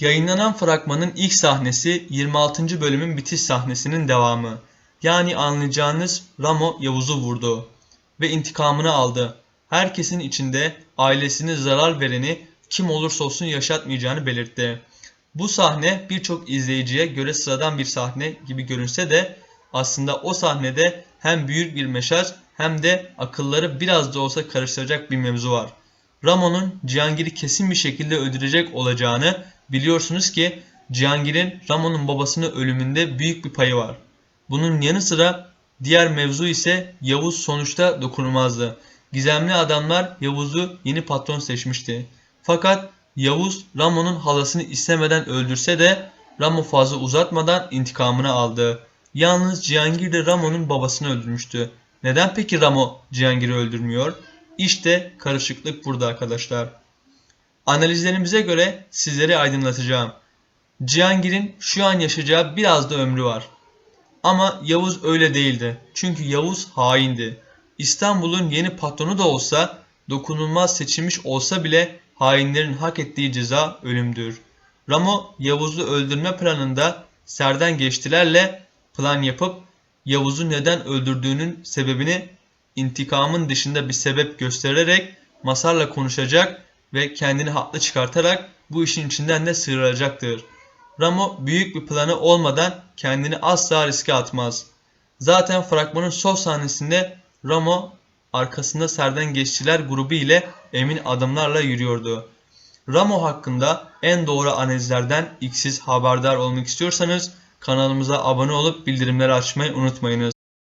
Yayınlanan fragmanın ilk sahnesi 26. bölümün bitiş sahnesinin devamı. Yani anlayacağınız Ramo Yavuz'u vurdu ve intikamını aldı. Herkesin içinde ailesine zarar vereni kim olursa olsun yaşatmayacağını belirtti. Bu sahne birçok izleyiciye göre sıradan bir sahne gibi görünse de aslında o sahnede hem büyük bir mesaj hem de akılları biraz da olsa karıştıracak bir mevzu var. Ramon'un Cihangir'i kesin bir şekilde öldürecek olacağını biliyorsunuz ki Cihangir'in Ramon'un babasının ölümünde büyük bir payı var. Bunun yanı sıra diğer mevzu ise Yavuz sonuçta dokunulmazdı. Gizemli adamlar Yavuz'u yeni patron seçmişti. Fakat Yavuz Ramon'un halasını istemeden öldürse de Ramo fazla uzatmadan intikamını aldı. Yalnız Cihangir de Ramo'nun babasını öldürmüştü. Neden peki Ramo Cihangir'i öldürmüyor? İşte karışıklık burada arkadaşlar. Analizlerimize göre sizleri aydınlatacağım. Cihangir'in şu an yaşayacağı biraz da ömrü var. Ama Yavuz öyle değildi. Çünkü Yavuz haindi. İstanbul'un yeni patronu da olsa, dokunulmaz seçilmiş olsa bile hainlerin hak ettiği ceza ölümdür. Ramo Yavuz'u öldürme planında serden geçtilerle plan yapıp Yavuz'u neden öldürdüğünün sebebini intikamın dışında bir sebep göstererek Masar'la konuşacak ve kendini haklı çıkartarak bu işin içinden de sıyrılacaktır. Ramo büyük bir planı olmadan kendini asla riske atmaz. Zaten fragmanın son sahnesinde Ramo arkasında serden geççiler grubu ile emin adımlarla yürüyordu. Ramo hakkında en doğru analizlerden ilk haberdar olmak istiyorsanız kanalımıza abone olup bildirimleri açmayı unutmayınız.